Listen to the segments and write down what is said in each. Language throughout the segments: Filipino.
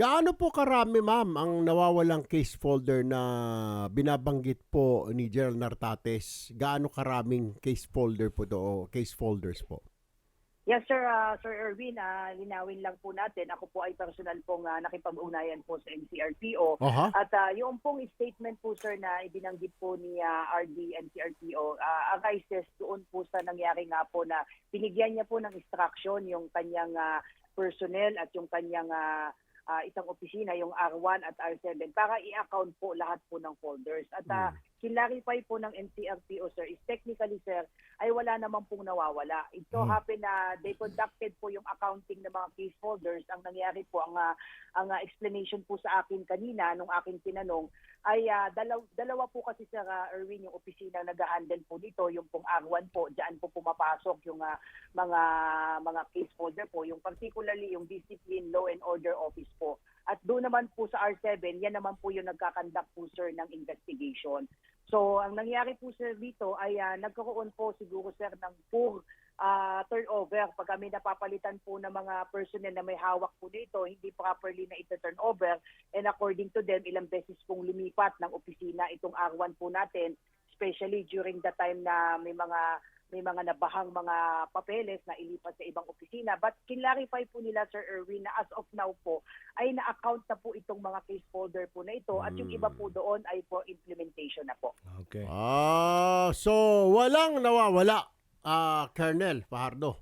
Gaano po karami, ma'am, ang nawawalang case folder na binabanggit po ni Gerald Nartates? Gaano karaming case folder po do, case folders po? Yes, sir. ah, sir Erwin, ah, linawin lang po natin. Ako po ay personal pong ah, nakipag-ugnayan po sa NCRPO. Aha. At ah, yung pong statement po, sir, na ibinanggit po ni ah, RD NCRPO, uh, arises doon po sa nangyari nga po na binigyan niya po ng instruction yung kanyang ah, personnel at yung kanyang ah, ah, isang opisina, yung R1 at R7, para i-account po lahat po ng folders. At uh, kinlarify po ng NCRPO, sir, is technically, sir, ay wala naman pong nawawala. It so Hmm. happened na they conducted po yung accounting ng mga case folders. Ang nangyari po, ang, ah, ang ah, explanation po sa akin kanina, nung aking tinanong, ay ah, dalaw, dalawa po kasi sa Erwin yung opisina nag-handle po dito, yung pong R1 po, diyan po pumapasok yung ah, mga mga case folder po, yung particularly yung discipline law and order office po. At doon naman po sa R7, yan naman po yung nagkakandak po sir ng investigation. So ang nangyari po sir dito ay ah, nagkaroon po siguro sir ng poor ah, turnover pag kami napapalitan po ng mga personnel na may hawak po dito, hindi properly na ito turnover and according to them, ilang beses pong lumipat ng opisina itong R1 po natin, especially during the time na may mga may mga nabahang mga papeles na ilipat sa ibang opisina. But kinlarify po nila, Sir Erwin, na as of now po, ay na-account na po itong mga case folder po na ito at yung iba po doon ay for implementation na po. Okay. Ah, so walang nawawala, ah, Colonel Fajardo.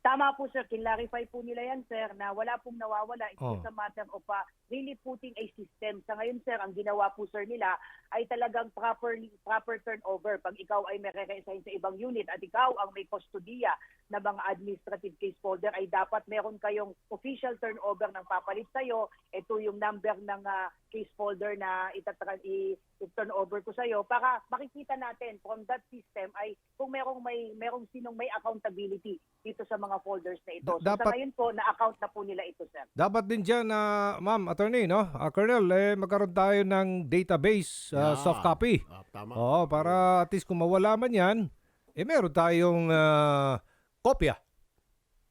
Tama po sir, kinlarify po nila yan sir na wala pong nawawala. It's Oh. just a matter of uh, really putting a system. Sa ngayon sir, ang ginawa po sir nila ay talagang proper, proper turnover. Pag ikaw ay may re-resign sa ibang unit at ikaw ang may kustodiya na mga administrative case folder ay dapat meron kayong official turnover ng papalit sa'yo. Ito yung number ng ah, case folder na itatran i turnover ko sa'yo para makikita natin from that system ay kung merong may merong sinong may accountability dito sa mga folders na ito. So Da- sa dapat- ngayon po na-account na po nila ito, sir. Dapat din dyan, na ma'am, attorney, no? Ah, Colonel, eh, magkaroon tayo ng database, ah, Yeah. soft copy. Ah, tama. Oo, para at least kung mawala man yan, eh meron tayong ah, kopya.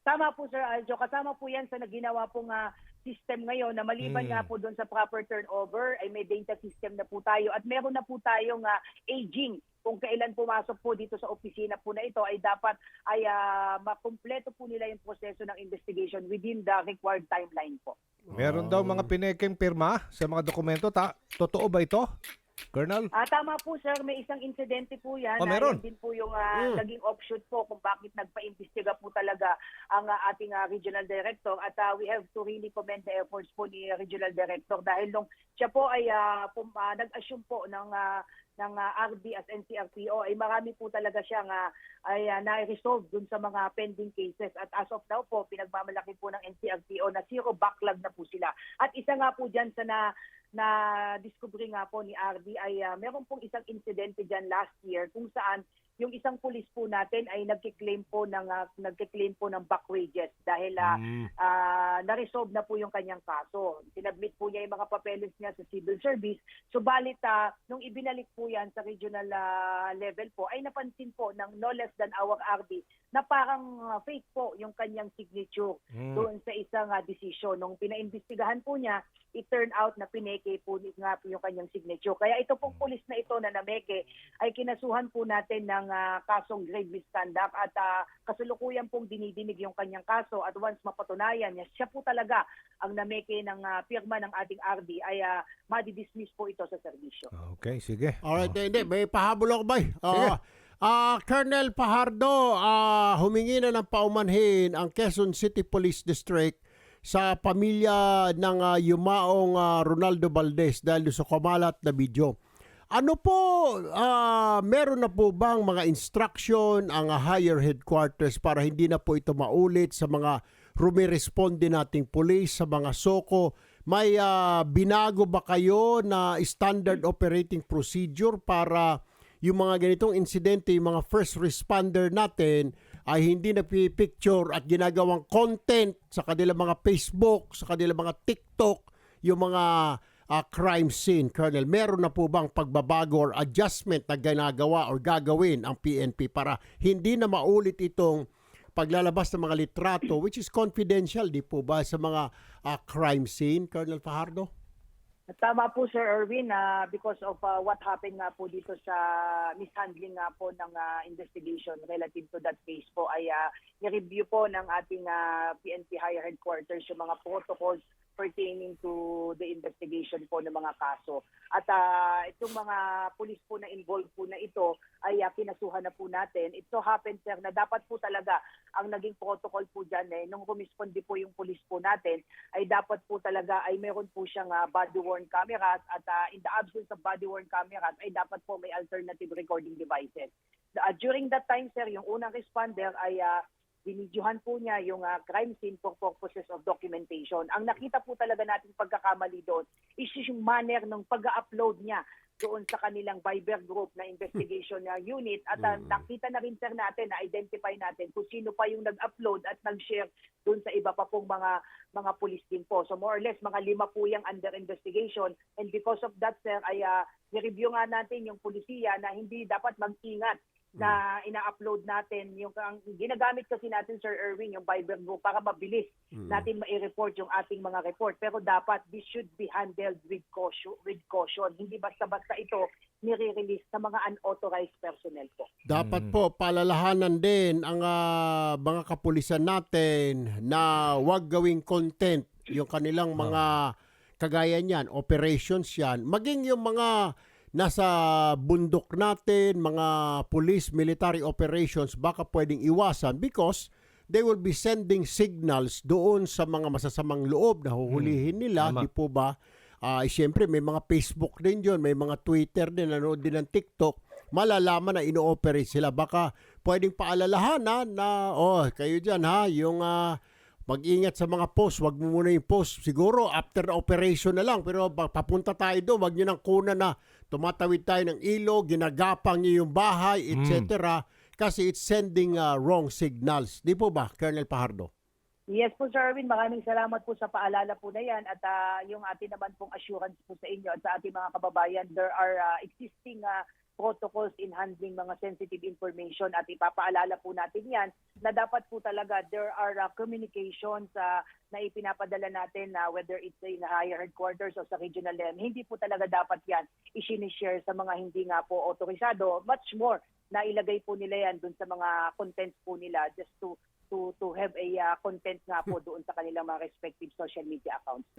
Tama po, Sir Aljo. Kasama po yan sa naginawa pong ah, system ngayon na maliban Mm. nga po doon sa proper turnover ay may data system na po tayo at meron na po tayong ah, aging kung kailan pumasok po dito sa opisina po na ito ay dapat ay ah, makumpleto po nila yung proseso ng investigation within the required timeline po. Meron daw mga pinekeng pirma sa mga dokumento. Ta totoo ba ito, Colonel? Ah, tama po sir, may isang insidente po yan. Oh, meron. din po yung ah, Mm. naging offshoot po kung bakit nagpa-imbestiga po talaga ang ah, ating ah, regional director. At ah, we have to really commend the efforts po ni regional director dahil nung siya po ay ah, pum- ah, nag-assume po ng ah, ng ah, RD as NCRPO ay marami po talaga siyang ah, ay ah, na-resolve dun sa mga pending cases at as of now po pinagmamalaki po ng NCRPO na zero backlog na po sila. At isa nga po diyan sa na na discover nga po ni RD ay ah, meron pong isang insidente diyan last year kung saan yung isang pulis po natin ay nagki-claim po ng ah, nagki-claim po ng back wages dahil ah, Mm. ah, na-resolve na po yung kanyang kaso. Sinabmit po niya yung mga papeles niya sa civil service. Subalit, ah, nung ibinalik po yan sa regional ah, level po, ay napansin po ng no less than our RD na parang ah, fake po yung kanyang signature Mm. doon sa isang ah, desisyon. Nung pinaimbestigahan po niya, it turned out na pineke po nga po yung kanyang signature. Kaya ito pong pulis na ito na nameke ay kinasuhan po natin ng ah, kasong grave misconduct at ah, kasalukuyan pong dinidinig yung kanyang kaso at once mapatunayan niya, siya po talaga ang nameke ng ah, pirma ng ating RD ay uh, madidismiss po ito sa serbisyo. Okay, sige. Alright, eh, hindi. May pahabol ako ba? Sige. Ah, ah, Colonel Fajardo, ah, humingi na ng paumanhin ang Quezon City Police District sa pamilya ng ah, yumaong ah, Ronaldo Valdez dahil sa kumalat na video. Ano po, ah, meron na po bang mga instruction ang higher headquarters para hindi na po ito maulit sa mga rumiresponde nating police, sa mga soko? May ah, binago ba kayo na standard operating procedure para yung mga ganitong insidente, yung mga first responder natin ay hindi na picture at ginagawang content sa kanilang mga Facebook, sa kanilang mga TikTok, yung mga ah, crime scene, Colonel. Meron na po bang pagbabago or adjustment na ginagawa or gagawin ang PNP para hindi na maulit itong paglalabas ng mga litrato which is confidential, di po ba, sa mga ah, crime scene, Colonel Fajardo? Tama po Sir Erwin na because of uh, what happened nga po dito sa mishandling nga po ng uh, investigation relative to that case po ay uh, i-review po ng ating uh, PNP higher headquarters yung mga protocols pertaining to the investigation po ng mga kaso. At uh, itong mga pulis po na involved po na ito ay uh, pinasuhan na po natin. It so happens sir na dapat po talaga ang naging protocol po dyan eh, nung rumisponde po yung pulis po natin ay dapat po talaga ay meron po siyang uh, body worn cameras at uh, in the absence of body worn cameras ay dapat po may alternative recording devices. Uh, during that time sir, yung unang responder ay uh, binidyohan po niya yung uh, crime scene for purposes of documentation. Ang nakita po talaga nating pagkakamali doon is yung manner ng pag-upload niya doon sa kanilang Viber group na investigation na unit at uh, nakita na rin sir natin na identify natin kung sino pa yung nag-upload at nag-share doon sa iba pa pong mga mga pulis din po. So more or less mga lima po yung under investigation and because of that sir ay uh, review nga natin yung pulisiya na hindi dapat mag-ingat na ina-upload natin yung ang ginagamit kasi natin Sir Erwin yung Viber group para mabilis Mm. natin mai-report yung ating mga report. Pero dapat this should be handled with caution with caution. Hindi basta-basta ito nire-release sa mga unauthorized personnel po. Dapat po palalahanan din ang ah, mga kapulisan natin na wag gawing content yung kanilang mga kagaya niyan, operations yan. Maging yung mga nasa bundok natin, mga police military operations baka pwedeng iwasan because they will be sending signals doon sa mga masasamang loob na huhulihin nila, Tama. di po ba? Eh, siyempre may mga Facebook din 'yon, may mga Twitter din, nanood din ng TikTok. Malalaman na ino-operate sila. Baka pwedeng paalalahanan na oh, kayo diyan ha, yung ah, mag-ingat sa mga post, wag mo muna yung post. Siguro after operation na lang, pero papunta tayo doon, wag niyo nang kuna na tumatawid tayo ng ilog, ginagapang niyo yung bahay, etc. Kasi it's sending ah, wrong signals. Di po ba, Colonel Pahardo? Yes po Sir Erwin, maraming salamat po sa paalala po na yan at ah, yung atin naman pong assurance po sa inyo at sa ating mga kababayan, there are ah, existing ah, protocols in handling mga sensitive information at ipapaalala po natin yan na dapat po talaga there are uh, communications uh, na ipinapadala natin na uh, whether it's in higher headquarters o sa regional level. Hindi po talaga dapat yan isinishare sa mga hindi nga po otorisado. Much more na ilagay po nila yan dun sa mga contents po nila just to to to have a uh, content nga po doon sa kanilang mga respective social media accounts.